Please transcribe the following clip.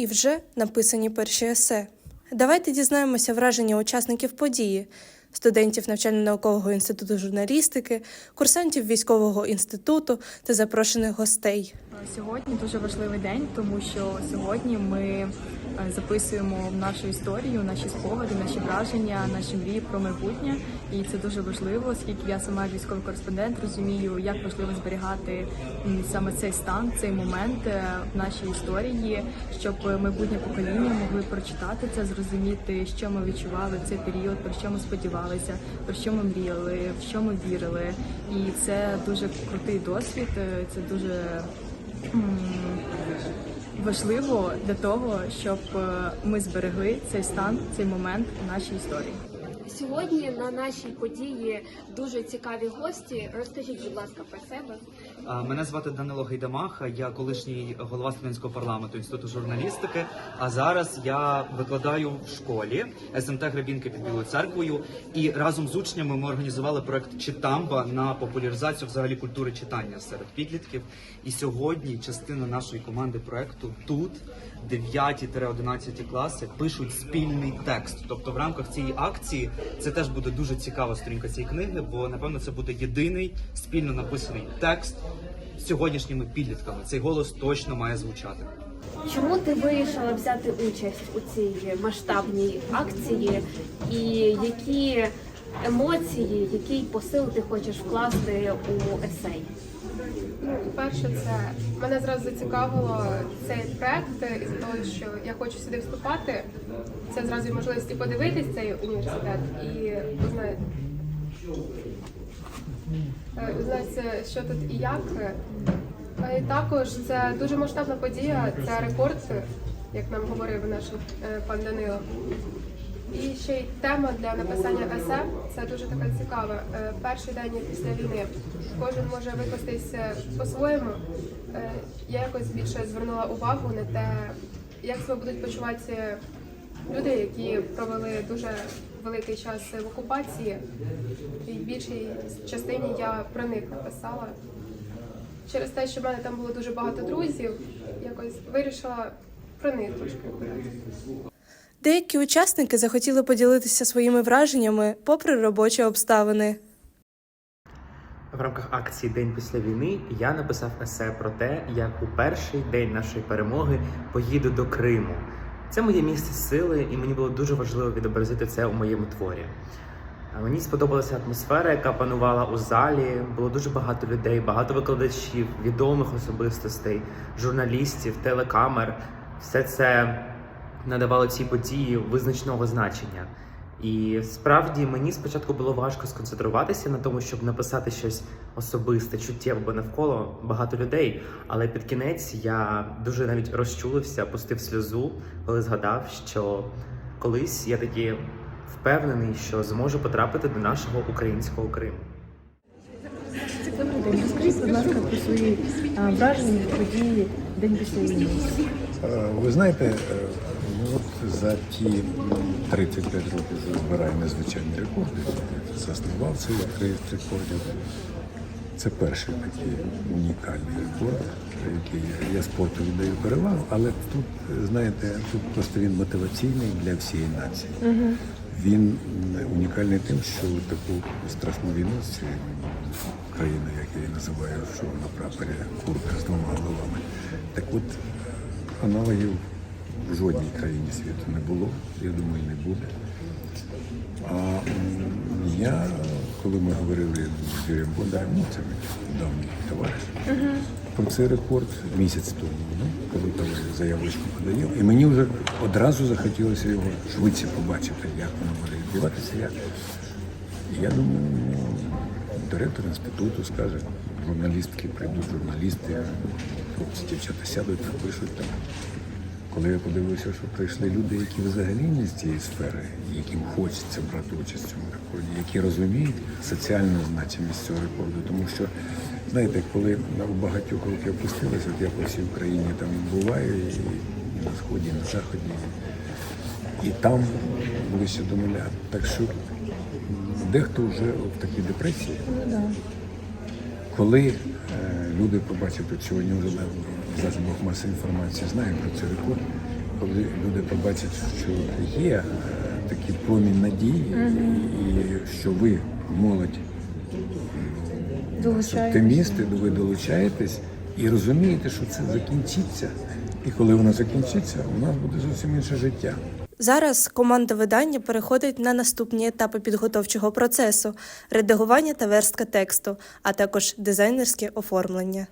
І вже написані перші есе. Давайте дізнаємося враження учасників події, студентів навчально-наукового інституту журналістики, курсантів військового інституту та запрошених гостей. Сьогодні дуже важливий день, тому що сьогодні ми е, записуємо нашу історію, наші спогади, наші враження, наші мрії про майбутнє. І це дуже важливо, оскільки я сама військовий кореспондент розумію, як важливо зберігати саме цей стан, цей момент е, в нашій історії, щоб майбутнє покоління могли прочитати це, зрозуміти, що ми відчували в цей період, про що ми сподівалися, про що ми мріяли, в що ми вірили. І це дуже крутий досвід. е, Це дуже важливо для того, щоб е, ми зберегли цей стан, цей момент у нашій історії. Сьогодні на нашій події дуже цікаві гості. Розкажіть, будь ласка, про себе. Мене звати Данило Гайдамаха, я колишній голова студентського парламенту інституту журналістики. А зараз я викладаю в школі СМТ Гребінки під Білою церквою. І разом з учнями ми організували проект Читамба на популяризацію взагалі культури читання серед підлітків. І сьогодні частина нашої команди проекту тут. 9-11 класи пишуть спільний текст. Тобто в рамках цієї акції це теж буде дуже цікава сторінка цієї книги, бо напевно це буде єдиний спільно написаний текст сьогоднішніми підлітками. Цей голос точно має звучати. Чому ти вирішила взяти участь у цій масштабній акції? І які емоції, який посил ти хочеш вкласти у есей? Ну, перше, це мене зразу зацікавило цей проект із того, що я хочу сюди вступати. Це зразу і можливість і подивитись цей університет і узнати, е, узнати, що тут і як. Е, І також це дуже масштабна подія, це рекорд, як нам говорив наш е, пан Данило. І ще й тема для написання есе це дуже така цікава. Е, Перший день після війни кожен може викластись е, по-своєму. Е, Я якось більше звернула увагу на те, як себе будуть почувати люди, які провели дуже великий час в окупації. І в більшій частині я про них написала. Через те, що в мене там було дуже багато друзів, якось вирішила про них трошки. Деякі учасники захотіли поділитися своїми враженнями попри робочі обставини. В рамках акції День після війни я написав есе про те, як у перший день нашої перемоги поїду до Криму. Це моє місце сили, і мені було дуже важливо відобразити це у моєму творі. Мені сподобалася атмосфера, яка панувала у залі. Було дуже багато людей, багато викладачів, відомих особистостей, журналістів, телекамер. Все це надавало цій події визначного значення. І справді мені спочатку було важко сконцентруватися на тому, щоб написати щось особисте, чуттєве, бо навколо багато людей. Але під кінець я дуже навіть розчулився, пустив сльозу, коли згадав, що колись я таки впевнений, що зможу потрапити до нашого українського Криму. Розкажіть, будь ласка, про свої враження події День після війни. Е, Ви знаєте, е, от за ті 35 років вже збираю незвичайні рекорди. Заснував цей реєстр рекордів. Це перший такий унікальний рекорд, який я- спорту віддаю перевагу, але тут, знаєте, тут просто він мотиваційний для всієї нації. Він унікальний тим, що таку страшну війну з цією країною, як я її називаю, що на прапорі курка з двома головами. Так от аналогів в жодній країні світу не було, я думаю, не буде. А я, коли ми говорили з Юрієм Бондарем, ну це давній товариш, про цей рекорд місяць тому, ну, коли там заявочку подаю, і мені вже одразу захотілося його швидше побачити, як воно буде відбуватися. Я, я думаю, ну, директор інституту скаже, журналістки прийдуть, журналісти, хлопці, дівчата сядуть, напишуть там. Коли я подивився, що прийшли люди, які взагалі не з цієї сфери, яким хочеться брати участь в цьому рекорді, які розуміють соціальну значимість цього рекорду. Тому що, знаєте, коли у багатьох руки опустилися, от я по всій Україні там буваю, і на сході, і на заході, і там ближче до нуля. Так що дехто вже в такій депресії. Коли е, люди побачать от сьогодні вже на засобах масової інформації, знають про цей рекорд, коли люди побачать, що є такий промінь надії, і що ви молодь оптимісти, ви долучаєтесь і розумієте, що це закінчиться. І коли воно закінчиться, у нас буде зовсім інше життя. Зараз команда видання переходить на наступні етапи підготовчого процесу: редагування та верстка тексту, а також дизайнерське оформлення.